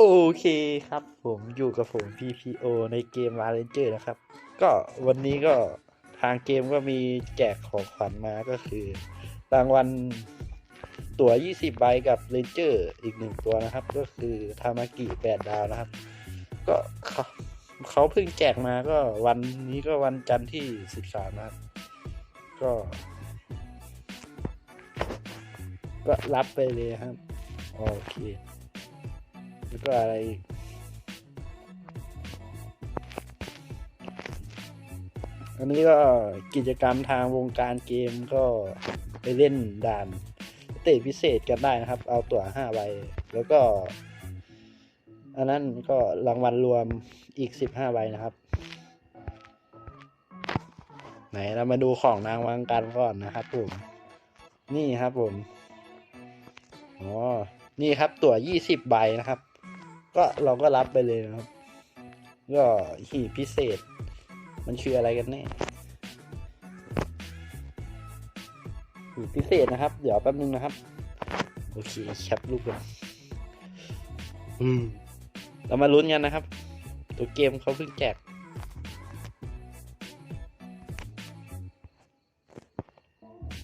โอเคครับ ผมอยู่กับผม PPO ในเกม v a l e n g e r นะครับ ก็วันนี้ก็ทางเกมก็มีแจกของขวัญมาก็คือ รางวัลตั๋ว 20 ใบกับเลนเจอร์อีกหนึ่งตัวนะครับ ก็คือทามากิ8ดาวนะครับ ก็เขาเขาเพิ่งแจกมาก็วันนี้ก็วันจันทร์ที่ 13 นะครับ ก็ ก็รับไปเลยครับ โอเค แล้วก็อะไรอีกอันนี้ก็กิจกรรมทางวงการเกมก็ไปเล่นด่านเตะพิเศษกันได้นะครับ เอาตั๋วห้าใบ แล้วก็ อันนั้นก็รางวัลรวมอีกสิบห้าใบนะครับ ไหนเรามาดูของรางวัลกันก่อนนะครับผม นี่ครับผม อ๋อ นี่ครับตั๋วยี่สิบใบนะครับ ก็เราก็รับไปเลยนะครับ ก็หีบพิเศษ มันคืออะไรกันแน่หีบพิเศษนะครับ เดี๋ยวแป๊บนึงนะครับ โอเคแคปรูปกันอืม เรามาลุ้นกันนะครับ ตัวเกมเขาเพิ่งแจก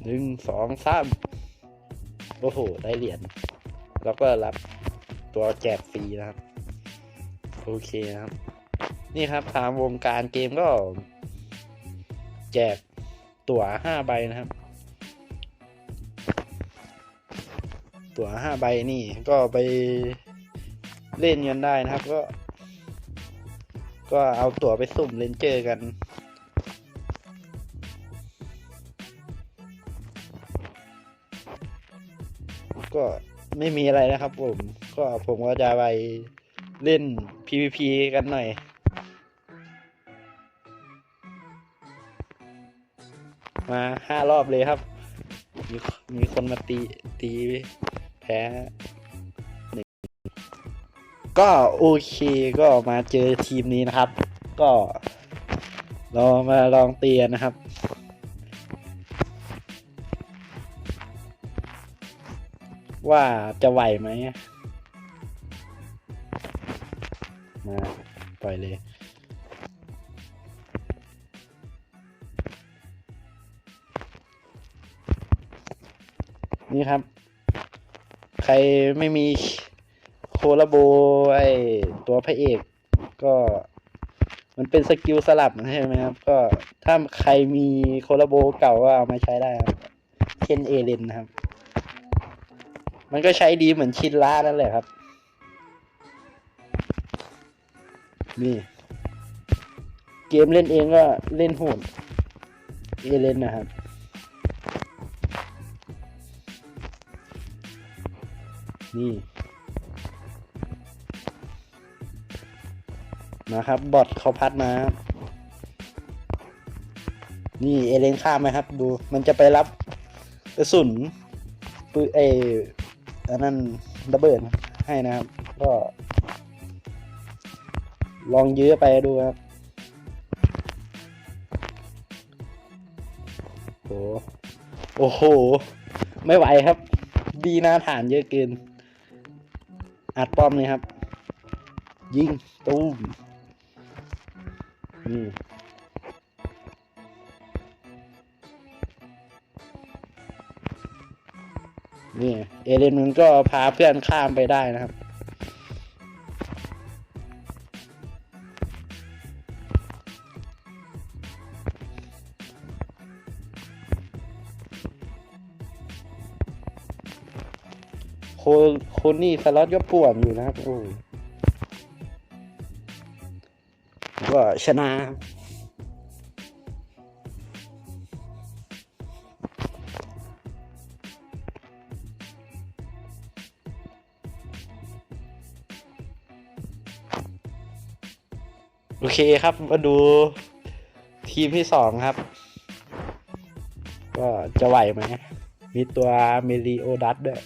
หนึ่งสองสามโอ้โห ได้เหรียญแล้วก็รับ ตัวแจกฟรีนะครับ โอเคนะครับ นี่ครับทางวงการเกมก็ แจกตั๋วห้าใบนะครับ ตั๋วห้าใบนี่ก็ไปเล่นกันได้นะครับ ก็ ก็เอาตั๋วไปสุ่มเลนเจอร์กันก็ ไม่มีอะไรนะครับผม ก็ผมก็จะไปเล่น PVP กันหน่อย มาห้ารอบเลยครับ มีมีคนมาตีตีแพ้หนึ่งก็โอเคก็มาเจอทีมนี้นะครับ ก็ เรามาลองเตียนนะครับ ว่าจะไหวไหมมาปล่อยเลยนี่ครับ ใครไม่มีโคลาโบไอตัวพระเอก ก็มันเป็นสกิลสลับใช่ไหมครับ ก็ถ้าใครมีโคลาโบเก่าก็เอามาใช้ได้ครับ เช่นเอเลนนะครับ มันก็ใช้ดีเหมือนชินล่านั่นแหละครับ นี่ เกมเล่นเองก็เล่นโหดเอเลนนะครับ นี่มาครับ บอทเขาพัดมา นี่เอเลนข้ามไหมครับ ดู มันจะไปรับกระสุนปืนเอ อันนั้นระเบิดให้นะครับ ก็ ลองยื้อไปดูครับโอ้โอ้โห ไม่ไหวครับ ดีหน้าฐานเยอะเกิน อัดป้อมเลยครับ ยิง ตูมนี่ นี่ เอเลนมันก็พาเพื่อนข้ามไปได้นะครับ โคโคนนี่สล็อตก็ป่วนอยู่นะครับ โอ้ก็ชนะ เคครับมาดูทีมที่สองครับ ก็จะไหวไหม มีตัวเมลิโอดัสด้วย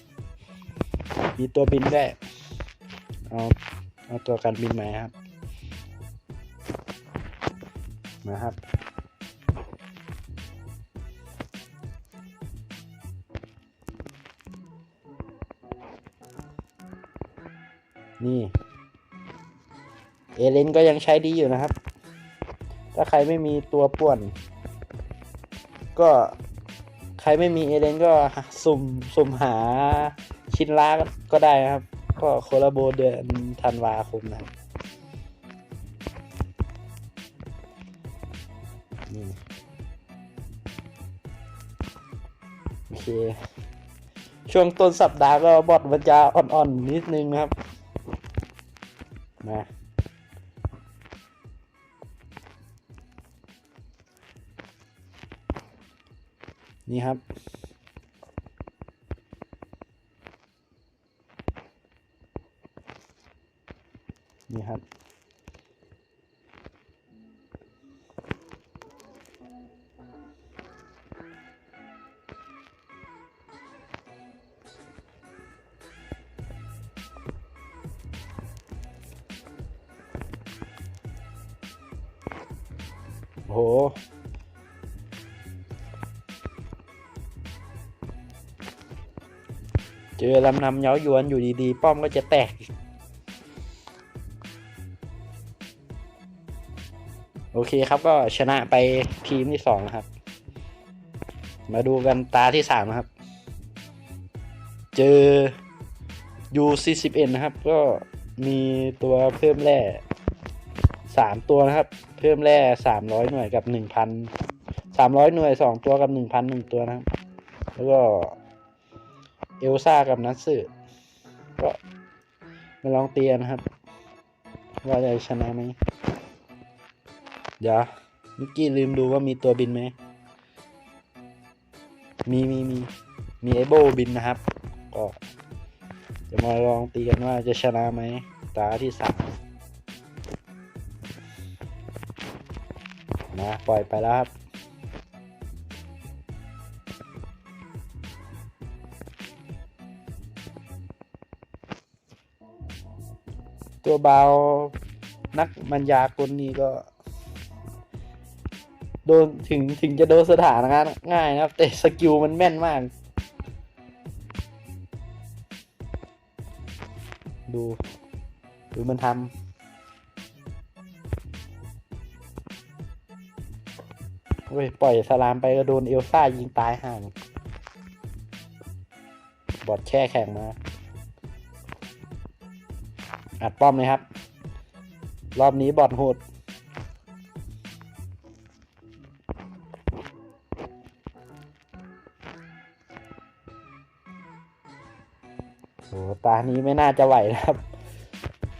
มีตัวบินได้วย เอาเอาตัวการบินมาครับมาครับนี่ เอเลนก็ยังใช้ดีอยู่นะครับ ถ้าใครไม่มีตัวป่วน ก็ใครไม่มีเอเลนก็สุ่มสุ่มหาชิ้นล้าก็ได้นะครับ ก็โคลาโบเดือนธันวาคมนะครับนี่โอเค ช่วงต้นสัปดาห์ก็บอทมันจะอ่อนๆนิดนึงนะครับ มา นี่ครับ นี่ครับโอ้โห เจอลำนำเย้ายวนอยู่ดีๆ ป้อมก็จะแตก โอเคครับก็ชนะไปทีมที่สองนะครับ มาดูกันตาที่สามนะครับ เจอ U41 นะครับ ก็มีตัวเพิ่มแร่สามตัวนะครับ เพิ่มแร่สามร้อยหน่วยกับหนึ่งพันสามร้อยหน่วยสองตัวกับหนึ่งพันหนึ่งตัวนะครับ แล้วก็ เอลซ่ากับนัทสึก็มาลองเตียนะครับ ว่าจะชนะไหมเดี๋ยวเมื่อกี้ลืมดูว่ามีตัวบินไหม มีมีมีมีไอโบบินนะครับ ก็จะมาลองตีกันว่าจะชนะไหม ตาที่สามนะปล่อยไปแล้วครับ ตัวเบานักมัญญากลนี่ก็ โดนถึงถึงจะโดนสถานการณ์ง่ายนะครับ แต่สกิลมันแม่นมาก ดูดูมันทำเว้ยปล่อยสลามไปก็โดนเอลซ่ายิงตายห่างบอดแช่แข่งมา อัดป้อมเลยครับ รอบนี้บอดโหด โห ตานี้ไม่น่าจะไหวนะครับ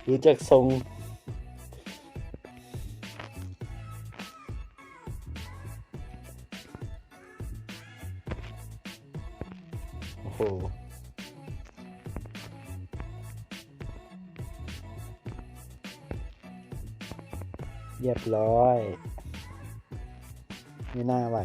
ดูจากทรง เรียบร้อย ไม่น่าไหว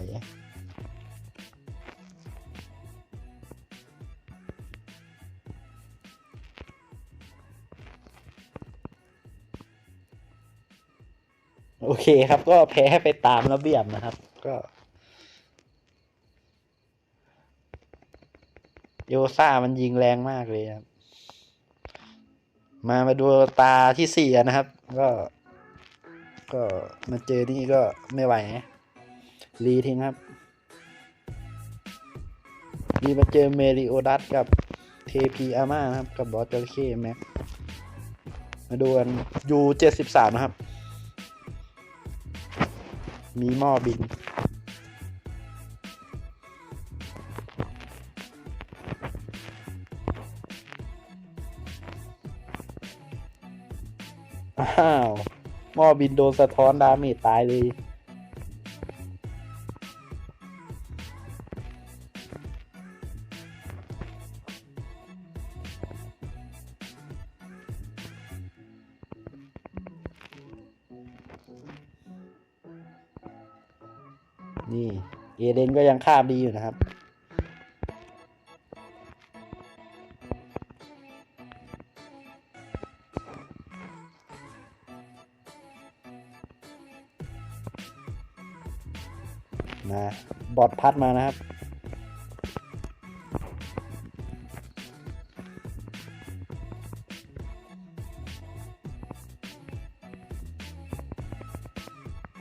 โอเคครับก็แพ้ไปตามระเบียบนะครับ ก็โยซ่ามันยิงแรงมากเลยครับ มามาดูตาที่สี่นะครับ ก็ ก็มาเจอนี่ก็ไม่ไหวนะรีทิ้งครับรีมาเจอเมริโอดัสกับเทพีอาม่านะครับ กับบอสจอร์เคแม็กมาดูกันยูเจ็ดสิบสามนะครับ มีหม้อบิน หม้อบินโดนสะท้อนดาเมจตายเลย นี่ เอเดนก็ยังคาบดีอยู่นะครับ อดพัดมานะครับ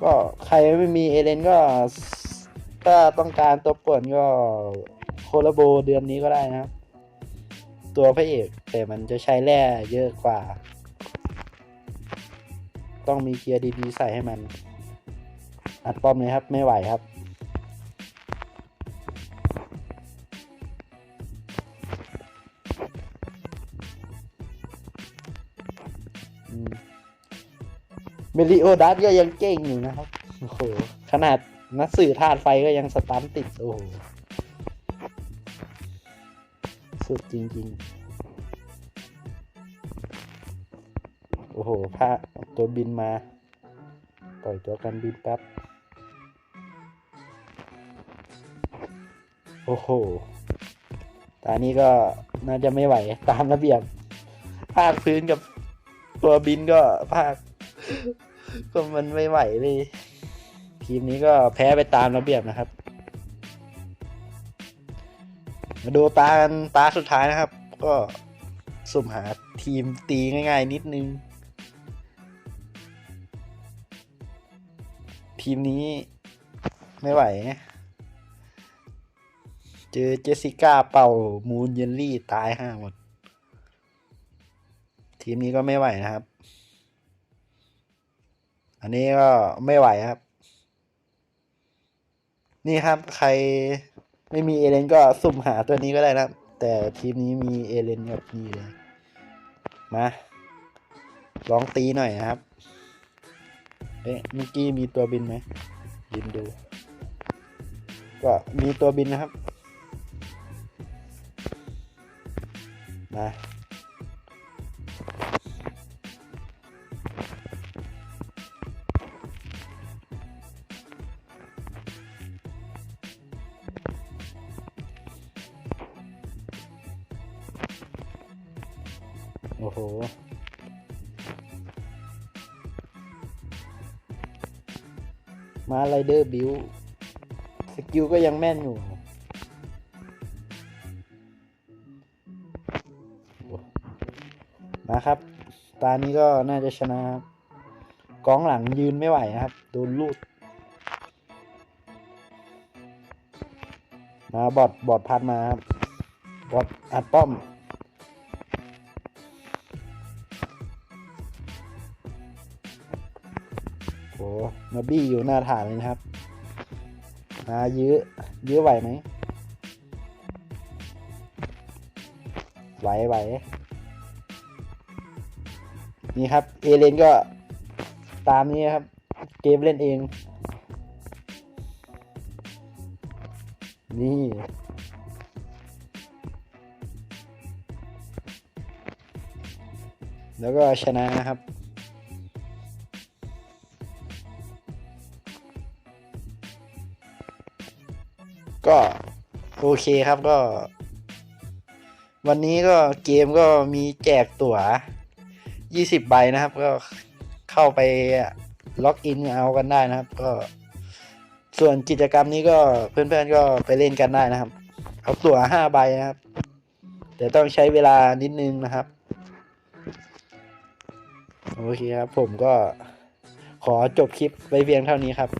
ก็ใครไม่มีเอเลนก็ถ้าต้องการตัวป่วนก็โคลาโบเดือนนี้ก็ได้นะครับ ตัวพระเอก แต่มันจะใช้แร่เยอะกว่า ต้องมีเกียร์ดีๆใส่ให้มัน อัดป้อมเลยครับ ไม่ไหวครับ เมลิโอดัสก็ยังเก่งอยู่นะครับ โอ้โห ขนาดนักสื่อธาตุไฟก็ยังสตันติด โอ้โห สุดจริงๆ โอ้โหพระเอาตัวบินมา ปล่อยตัวกันบินแป๊บ โอ้โหตอนนี้ก็น่าจะไม่ไหวตามระเบียบ ภาคพื้นกับตัวบินก็ภาค ก็มันไม่ไหวเลย ทีมนี้ก็แพ้ไปตามระเบียบนะครับ มาดูตากันตาสุดท้ายนะครับ ก็สุ่มหาทีมตีง่ายๆนิดนึง ทีมนี้ไม่ไหว เจอเจสสิก้าเป่ามูนเยลลี่ตายห้าหมด ทีมนี้ก็ไม่ไหวนะครับ อันนี้ก็ไม่ไหวครับ นี่ครับ ใครไม่มีเอเลนก็สุ่มหาตัวนี้ก็ได้นะครับแต่ทีมนี้มีเอเลนกับนี่เลย มาลองตีหน่อยนะครับ เอ๊ะเมื่อกี้มีตัวบินไหมบินดู ก็มีตัวบินนะครับ มา โอ้โห มาไรเดอร์บิวสกิลก็ยังแม่นอยู่มาครับ ตานี้ก็น่าจะชนะครับ กองหลังยืนไม่ไหวนะครับ โดนลูดมาบอดบอดพัดมาครับ บอดอัดป้อม มาบี้อยู่หน้าฐานเลยนะครับ มายื้อ ยื้อไหวไหม ไหวไหว นี่ครับ เอเลนก็ตามนี้ครับ เกมเล่นเอง นี่แล้วก็ชนะนะครับ ก็โอเคครับก็ วันนี้ก็เกมก็มีแจกตั๋ว 20 ใบนะครับ ก็เข้าไปล็อกอินเอากันได้นะครับ ก็ ส่วนกิจกรรมนี้ก็เพื่อนๆก็ไปเล่นกันได้นะครับ เอาตั๋ว 5 ใบนะครับ แต่ต้องใช้เวลานิดนึงนะครับ โอเคครับผมก็ขอจบคลิปไว้เพียงเท่านี้ครับ